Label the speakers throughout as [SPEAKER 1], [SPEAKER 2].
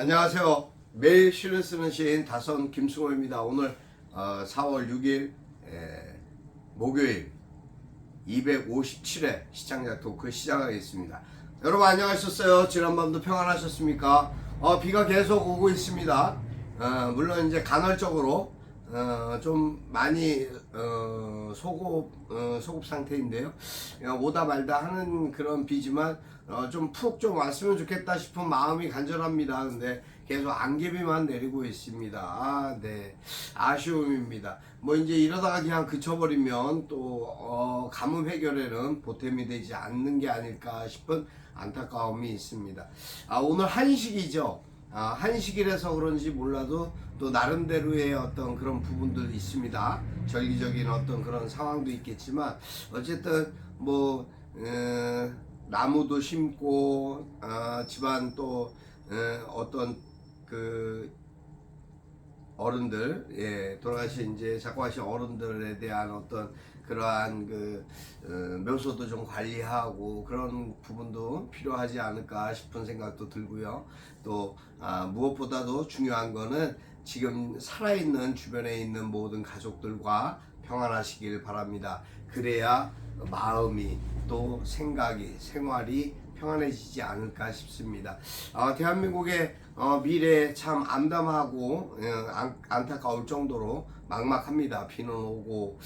[SPEAKER 1] 안녕하세요. 매일 시를 쓰는 시인 다선 김승호입니다. 오늘 어, 4월 6일 에, 목요일 257회 시청자 토크 시작하겠습니다. 여러분 안녕하셨어요? 지난밤도 평안하셨습니까? 어, 비가 계속 오고 있습니다. 어, 물론 이제 간헐적으로 어, 좀 많이 어, 소급 어, 소급 상태인데요. 어, 오다 말다 하는 그런 비지만 어, 좀 푹 좀 왔으면 좋겠다 싶은 마음이 간절합니다. 근데 계속 안개비만 내리고 있습니다. 아, 네. 아쉬움입니다. 뭐 이제 이러다가 그냥 그쳐버리면 또 어, 가뭄 해결에는 보탬이 되지 않는 게 아닐까 싶은 안타까움이 있습니다. 아, 오늘 한식이죠. 아, 한식이라서 그런지 몰라도 또 나름대로의 어떤 그런 부분도 있습니다. 절기적인 어떤 그런 상황도 있겠지만 어쨌든 뭐 에, 나무도 심고 아, 집안 또 에, 어떤 그 어른들, 예, 돌아가신 이제 작고하신 어른들에 대한 어떤 그러한 그 어, 묘소도 좀 관리하고 그런 부분도 필요하지 않을까 싶은 생각도 들고요. 또 아, 무엇보다도 중요한 거는 지금 살아있는 주변에 있는 모든 가족들과 평안하시길 바랍니다. 그래야 마음이 또 생각이 생활이 평안해지지 않을까 싶습니다. 어, 대한민국의 어, 미래 참 암담하고 어, 안, 안타까울 정도로 막막합니다. 비는 오고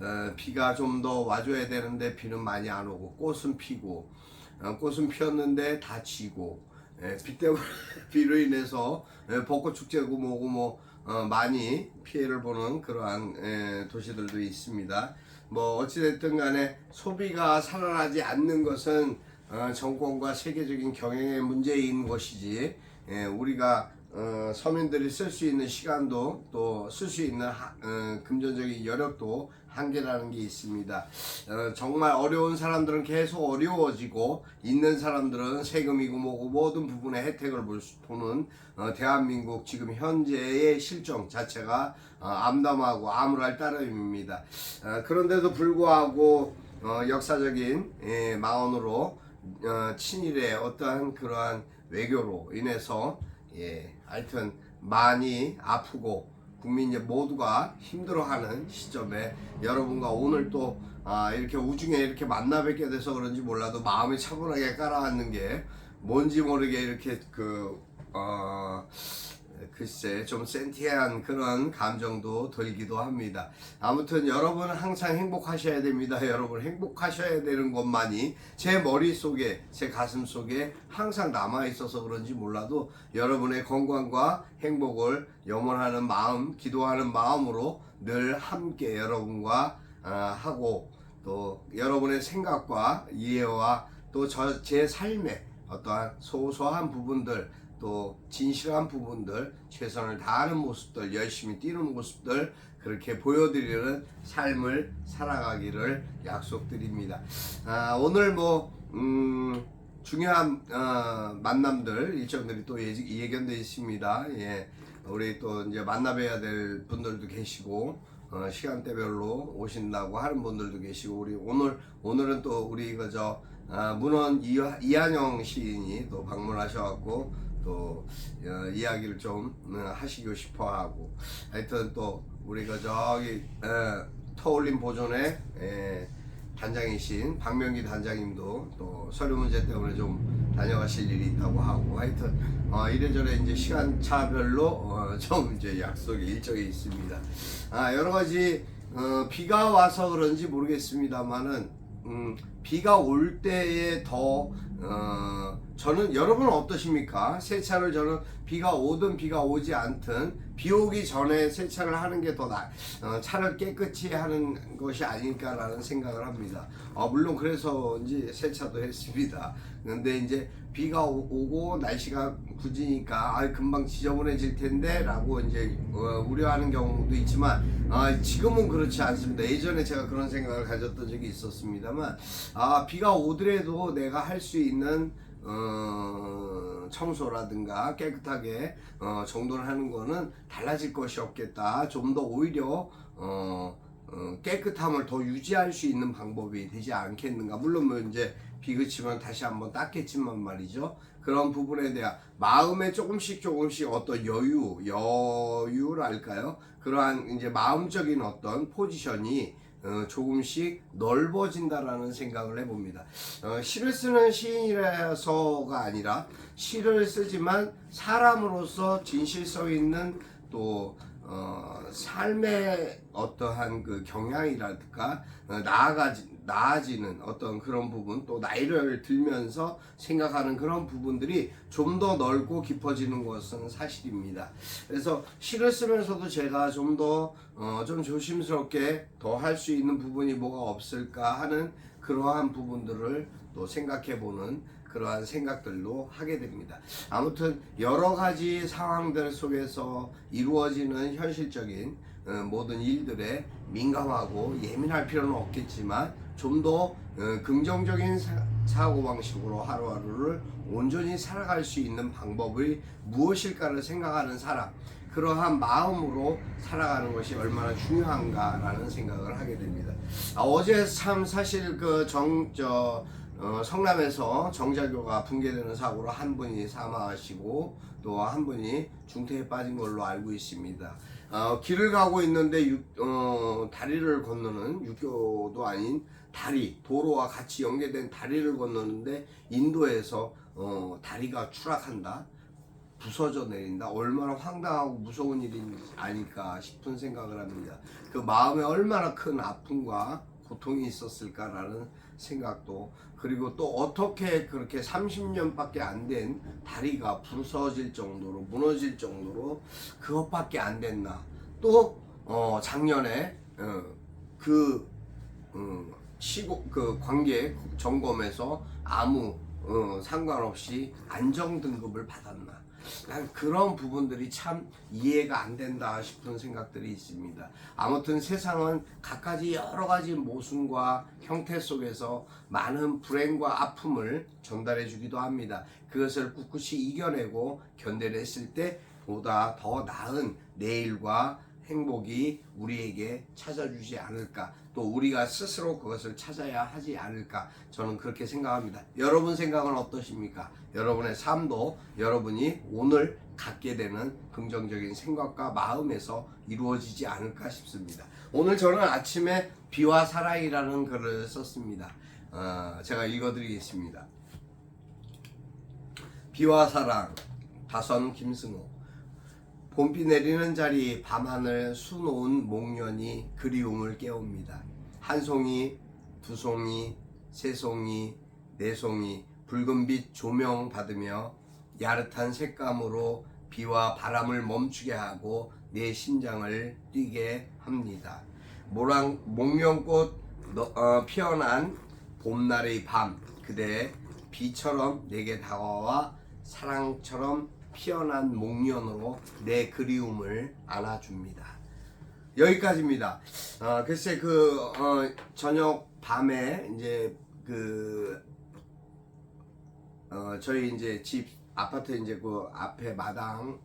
[SPEAKER 1] 어, 비가 좀 더 와줘야 되는데 비는 많이 안 오고 꽃은 피고 어, 꽃은 피었는데 다 지고 예, 비 때문에 비로 인해서 예, 벚꽃 축제고 뭐고 뭐 어, 많이 피해를 보는 그러한 예, 도시들도 있습니다. 뭐 어찌됐든 간에 소비가 살아나지 않는 것은 어, 정권과 세계적인 경영의 문제인 것이지 예, 우리가 어, 서민들이 쓸 수 있는 시간도 또 쓸 수 있는 금전적인 여력도 한계라는 게 있습니다. 어, 정말 어려운 사람들은 계속 어려워지고 있는 사람들은 세금이고 뭐고 모든 부분의 혜택을 보는 어, 대한민국 지금 현재의 실정 자체가 어, 암담하고 암울할 따름입니다. 어, 그런데도 불구하고 어, 역사적인 예, 망언으로 어, 친일의 어떠한 그러한 외교로 인해서 예, 하여튼 많이 아프고 국민 이제 모두가 힘들어하는 시점에 여러분과 오늘 또 아, 이렇게 우중에 이렇게 만나 뵙게 돼서 그런지 몰라도 마음이 차분하게 깔아앉는 게 뭔지 모르게 이렇게 그 어, 글쎄 좀 센티한 그런 감정도 들기도 합니다. 아무튼 여러분 항상 행복하셔야 됩니다. 여러분 행복하셔야 되는 것만이 제 머릿속에 제 가슴 속에 항상 남아 있어서 그런지 몰라도 여러분의 건강과 행복을 염원하는 마음, 기도하는 마음으로 늘 함께 여러분과 아, 하고 또 여러분의 생각과 이해와 또 제 삶의 어떠한 소소한 부분들 또 진실한 부분들 최선을 다하는 모습들 열심히 뛰는 모습들 그렇게 보여드리는 삶을 살아가기를 약속드립니다. 아, 오늘 뭐 음, 중요한 어, 만남들 일정들이 또 예, 예견돼 있습니다. 예, 우리 또 이제 만나뵈야 될 분들도 계시고 어, 시간대별로 오신다고 하는 분들도 계시고 우리 오늘 오늘은 또 우리 그저 아, 이, 이한영 시인이 또 방문하셔갖고 또 어, 이야기를 좀 어, 하시고 싶어 하고 하여튼 또 우리가 저기 어, 터올림 보존의 에, 단장이신 박명기 단장님도 또 서류 문제 때문에 좀 다녀가실 일이 있다고 하고 하여튼 어, 이래저래 이제 시간차별로 어, 좀 이제 약속이 일정이 있습니다. 아 여러 가지 어, 비가 와서 그런지 모르겠습니다만은 음, 비가 올 때에 더 어, 저는 여러분은 어떠십니까? 세차를 저는 비가 오든 비가 오지 않든 비 오기 전에 세차를 하는 게 더 나, 어, 차를 깨끗이 하는 것이 아닐까라는 생각을 합니다. 어, 물론 그래서인지 세차도 했습니다. 근데 이제 비가 오, 고 날씨가 굳으니까 아, 금방 지저분해질 텐데 라고 이제 어, 우려하는 경우도 있지만 아, 지금은 그렇지 않습니다. 예전에 제가 그런 생각을 가졌던 적이 있었습니다만 아, 비가 오더라도 내가 할 수 있는 어, 청소라든가 깨끗하게 어, 정돈을 하는 거는 달라질 것이 없겠다. 좀 더 오히려 어, 어, 깨끗함을 더 유지할 수 있는 방법이 되지 않겠는가. 물론 뭐 이제 비그치면 다시 한번 닦겠지만 말이죠. 그런 부분에 대한 마음에 조금씩 조금씩 어떤 여유, 여유랄까요? 그러한 이제 마음적인 어떤 포지션이 어, 조금씩 넓어진다라는 생각을 해봅니다. 어, 시를 쓰는 시인이라서가 아니라 시를 쓰지만 사람으로서 진실성 있는 또 어, 삶의 어떠한 그 경향이랄까 어, 나아가지 나아지는 어떤 그런 부분 또 나이를 들면서 생각하는 그런 부분들이 좀 더 넓고 깊어지는 것은 사실입니다. 그래서 시를 쓰면서도 제가 좀더 어, 좀 조심스럽게 더 할 수 있는 부분이 뭐가 없을까 하는 그러한 부분들을 또 생각해 보는 그러한 생각들도 하게 됩니다. 아무튼 여러 가지 상황들 속에서 이루어지는 현실적인 어, 모든 일들에 민감하고 예민할 필요는 없겠지만 좀더 어, 긍정적인 사고 방식으로 하루하루를 온전히 살아갈 수 있는 방법이 무엇일까를 생각하는 사람 그러한 마음으로 살아가는 것이 얼마나 중요한가라는 생각을 하게 됩니다. 아, 어제 참 사실 그 정 저 어, 성남에서 정자교가 붕괴되는 사고로 한 분이 사망하시고 또 한 분이 중태에 빠진 걸로 알고 있습니다. 어, 길을 가고 있는데 육, 어, 다리를 건너는 육교도 아닌 다리 도로와 같이 연계된 다리를 건너는데 인도에서 어, 다리가 추락한다. 부서져 내린다. 얼마나 황당하고 무서운 일인지 아닐까 싶은 생각을 합니다. 그 마음에 얼마나 큰 아픔과 고통이 있었을까라는 생각도 그리고 또 어떻게 그렇게 30년밖에 안 된 다리가 부서질 정도로 무너질 정도로 그것밖에 안 됐나. 또 어, 작년에 어, 그 음, 시고 그 관계 점검에서 아무 어, 상관없이 안정 등급을 받았나 난 그런 부분들이 참 이해가 안 된다 싶은 생각들이 있습니다. 아무튼 세상은 갖가지 여러 가지 모순과 형태 속에서 많은 불행과 아픔을 전달해 주기도 합니다. 그것을 꿋꿋이 이겨내고 견뎌냈을 때 보다 더 나은 내일과 행복이 우리에게 찾아주지 않을까? 또 우리가 스스로 그것을 찾아야 하지 않을까? 저는 그렇게 생각합니다. 여러분 생각은 어떠십니까? 여러분의 삶도 여러분이 오늘 갖게 되는 긍정적인 생각과 마음에서 이루어지지 않을까 싶습니다. 오늘 저는 아침에 비와 사랑이라는 글을 썼습니다. 어, 제가 읽어드리겠습니다. 비와 사랑 다선 김승호 봄비 내리는 자리 밤하늘 수놓은 목련이 그리움을 깨웁니다. 한 송이, 두 송이, 세 송이, 네 송이 붉은빛 조명 받으며 야릇한 색감으로 비와 바람을 멈추게 하고 내 심장을 뛰게 합니다. 모랑 목련꽃 너- 어, 피어난 봄날의 밤 그대 비처럼 내게 다가와 사랑처럼 피어난 목련으로 내 그리움을 안아줍니다. 여기까지입니다. 어, 글쎄 그 어, 저녁 밤에 이제 그 어, 저희 이제 집 아파트 이제 그 앞에 마당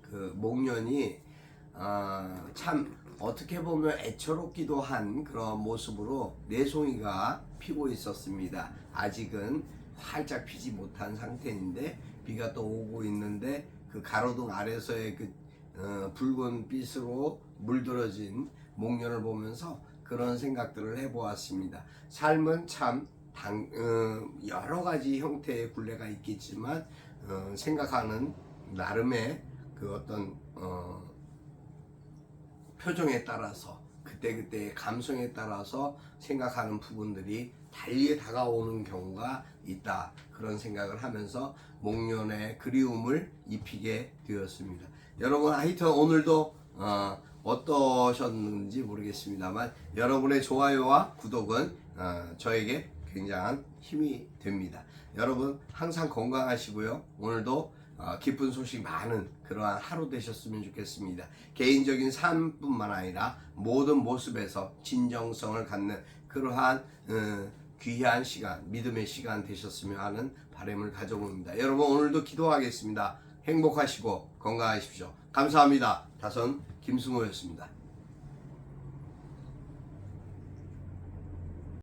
[SPEAKER 1] 그 목련이 어, 참 어떻게 보면 애처롭기도 한 그런 모습으로 내송이가 피고 있었습니다. 아직은 활짝 피지 못한 상태인데 비가 또 오고 있는데 그 가로등 아래서의 그 어, 붉은 빛으로 물들어진 목련을 보면서 그런 생각들을 해보았습니다. 삶은 참 당, 어, 여러 가지 형태의 굴레가 있겠지만 어, 생각하는 나름의 그 어떤 어, 표정에 따라서 그때그때의 감성에 따라서 생각하는 부분들이 달리 다가오는 경우가 있다. 그런 생각을 하면서 목련의 그리움을 입히게 되었습니다. 여러분 하여튼 오늘도 어, 어떠셨는지 모르겠습니다만 여러분의 좋아요와 구독은 어, 저에게 굉장한 힘이 됩니다. 여러분 항상 건강하시고요. 오늘도 어, 기쁜 소식 많은 그러한 하루 되셨으면 좋겠습니다. 개인적인 삶뿐만 아니라 모든 모습에서 진정성을 갖는 그러한 어, 귀한 시간, 믿음의 시간 되셨으면 하는 바람을 가져봅니다. 여러분 오늘도 기도하겠습니다. 행복하시고 건강하십시오. 감사합니다. 다선 김승호였습니다.